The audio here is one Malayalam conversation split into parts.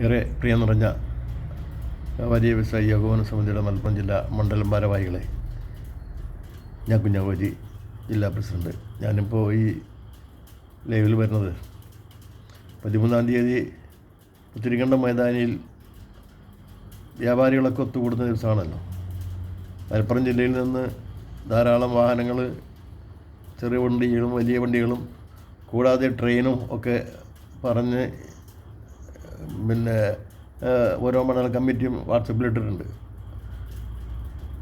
ഏറെ പ്രിയം നിറഞ്ഞ വലിയ വ്യവസായി യോഗവന സമിതിയുടെ മലപ്പുറം ജില്ലാ മണ്ഡലം ഭാരവാഹികളെ ഞാൻ കുഞ്ഞാവോജി ജില്ലാ പ്രസിഡന്റ്. ഞാനിപ്പോൾ ഈ ലൈവിൽ വരുന്നത് പതിമൂന്നാം തീയതി പുത്തിരിക്കണ്ടം മൈതാനിയിൽ വ്യാപാരികളൊക്കെ ഒത്തുകൂടുന്ന ദിവസമാണല്ലോ. മലപ്പുറം ജില്ലയിൽ നിന്ന് ധാരാളം വാഹനങ്ങൾ ചെറിയ വണ്ടികളും വലിയ വണ്ടികളും കൂടാതെ ട്രെയിനും ഒക്കെ പറഞ്ഞ് പിന്നെ ഓരോ മണ്ഡല കമ്മിറ്റിയും വാട്സപ്പിലിട്ടിട്ടുണ്ട്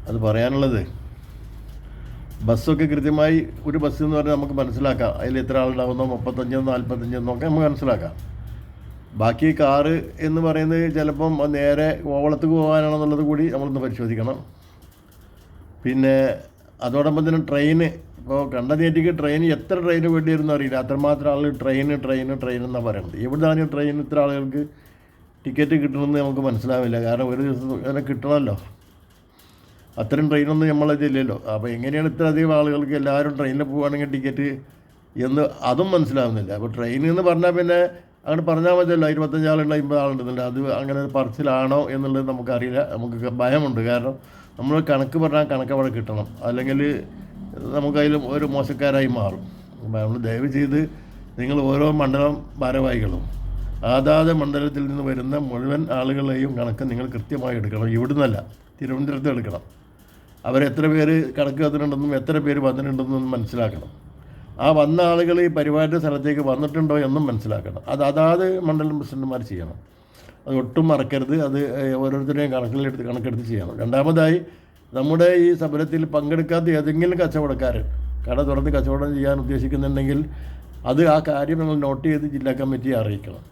അത് പറയാനുള്ളത് ബസ്സൊക്കെ കൃത്യമായി ഒരു ബസ് എന്ന് പറഞ്ഞാൽ നമുക്ക് മനസ്സിലാക്കാം. അതിൽ എത്ര ആളുണ്ടാകുന്നോ മുപ്പത്തഞ്ചോ നാൽപ്പത്തഞ്ചോ എന്നൊക്കെ നമുക്ക് മനസ്സിലാക്കാം. ബാക്കി കാറ് എന്ന് പറയുന്നത് ചിലപ്പം നേരെ ഓവളത്തേക്ക് പോകാനാണെന്നുള്ളത് കൂടി നമ്മളൊന്ന് പരിശോധിക്കണം. പിന്നെ അതോടൊപ്പം തന്നെ ട്രെയിന്. ഇപ്പോൾ കണ്ടനേറ്റിക്ക് ട്രെയിൻ എത്ര ട്രെയിൻ വേണ്ടി വരുന്നു അറിയില്ല. അത്രമാത്രം ആളുകൾ ട്രെയിന് ട്രെയിന് ട്രെയിൻ എന്നാണ് പറയുന്നത് എവിടുന്നാണ് ഈ ട്രെയിൻ ഇത്ര ആളുകൾക്ക് ടിക്കറ്റ് കിട്ടണമെന്ന് നമുക്ക് മനസ്സിലാവില്ല. കാരണം ഒരു ദിവസം അങ്ങനെ കിട്ടണമല്ലോ. അത്രയും ട്രെയിനൊന്നും നമ്മളതില്ലല്ലോ അപ്പോൾ എങ്ങനെയാണ് ഇത്ര അധികം ആളുകൾക്ക് എല്ലാവരും ട്രെയിനിൽ പോവുകയാണെങ്കിൽ ടിക്കറ്റ് എന്ന് അതും മനസ്സിലാവുന്നില്ല. അപ്പോൾ ട്രെയിൻ എന്ന് പറഞ്ഞാൽ പിന്നെ അങ്ങനെ പറഞ്ഞാൽ മതിയല്ലോ. ഇരുപത്തഞ്ച് അമ്പത് ആളുണ്ടെന്നുണ്ട് അത് അങ്ങനെ പറച്ചിലാണോ എന്നുള്ളത് നമുക്കറിയില്ല. നമുക്ക് ഭയമുണ്ട്. കാരണം നമ്മൾ കണക്ക് പറഞ്ഞാൽ കണക്ക് അവിടെ കിട്ടണം. അല്ലെങ്കിൽ നമുക്കതിൽ ഒരു മോശക്കാരായി മാറും. നമ്മൾ ദയവ് ചെയ്ത് നിങ്ങൾ ഓരോ മണ്ഡലം ഭാരവാഹികളും അതാത് മണ്ഡലത്തിൽ നിന്ന് വരുന്ന മുഴുവൻ ആളുകളെയും കണക്ക് നിങ്ങൾ കൃത്യമായി എടുക്കണം. ഇവിടുന്നല്ല തിരുവനന്തപുരത്ത് എടുക്കണം. അവരെത്ര പേര് കണക്ക് വന്നിട്ടുണ്ടെന്നും എത്ര പേര് വന്നിട്ടുണ്ടെന്നും മനസ്സിലാക്കണം. ആ വന്ന ആളുകൾ ഈ പരിപാടിയുടെ സ്ഥലത്തേക്ക് വന്നിട്ടുണ്ടോ എന്നും മനസ്സിലാക്കണം. അത് അതാത് മണ്ഡലം പ്രസിഡന്റുമാർ ചെയ്യണം. അത് ഒട്ടും മറക്കരുത്. അത് ഓരോരുത്തരെയും കണക്കിലെടുത്ത് കണക്കെടുത്ത് ചെയ്യണം രണ്ടാമതായി നമ്മുടെ ഈ സമരത്തിൽ പങ്കെടുക്കാത്ത ഏതെങ്കിലും കച്ചവടക്കാരൻ കട തുറന്ന് കച്ചവടം ചെയ്യാൻ ഉദ്ദേശിക്കുന്നുണ്ടെങ്കിൽ അത് ആ കാര്യം നമ്മൾ നോട്ട് ചെയ്ത് ജില്ലാ കമ്മിറ്റിയെ അറിയിക്കണം.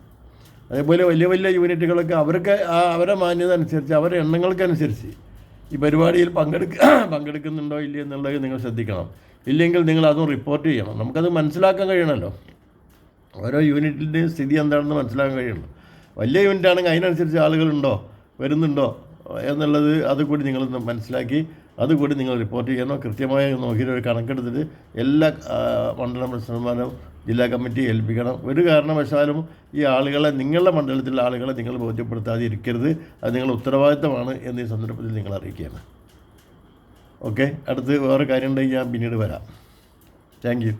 അതേപോലെ വലിയ വലിയ യൂണിറ്റുകളൊക്കെ അവർക്ക് അവരെ മാന്യത അനുസരിച്ച് അവരുടെ എണ്ണങ്ങൾക്കനുസരിച്ച് ഈ പരിപാടിയിൽ പങ്കെടുക്ക പങ്കെടുക്കുന്നുണ്ടോ ഇല്ലയോ എന്നുള്ളത് നിങ്ങൾ ശ്രദ്ധിക്കണം. ഇല്ലെങ്കിൽ നിങ്ങൾ അതും റിപ്പോർട്ട് ചെയ്യണം. നമുക്കത് മനസ്സിലാക്കാൻ കഴിയണമല്ലോ ഓരോ യൂണിറ്റിന്റെയും സ്ഥിതി എന്താണെന്ന് മനസ്സിലാക്കാൻ കഴിയണം. വലിയ യൂണിറ്റ് ആണെങ്കിൽ അതിനനുസരിച്ച് ആളുകളുണ്ടോ? വരുന്നുണ്ടോ? എന്നുള്ളത് അതുകൂടി നിങ്ങൾ മനസ്സിലാക്കി. അതുകൂടി നിങ്ങൾ റിപ്പോർട്ട് ചെയ്യണം. കൃത്യമായി നോക്കിയിട്ട് ഒരു കണക്കെടുത്തിട്ട് എല്ലാ മണ്ഡലം പ്രസിഡന്റ്മാരും ജില്ലാ കമ്മിറ്റി ഏൽപ്പിക്കണം. ഒരു കാരണവശാലും ഈ ആളുകളെ നിങ്ങളുടെ മണ്ഡലത്തിലെ ആളുകളെ നിങ്ങൾ ബോധ്യപ്പെടുത്താതെ ഇരിക്കരുത്. അത് നിങ്ങളുടെ ഉത്തരവാദിത്തമാണ് എന്നീ സന്ദർഭത്തിൽ നിങ്ങൾ അറിയിക്കുകയാണ്. ഓക്കെ അടുത്ത് വേറെ കാര്യം ഉണ്ടെങ്കിൽ ഞാൻ പിന്നീട് വരാം. താങ്ക്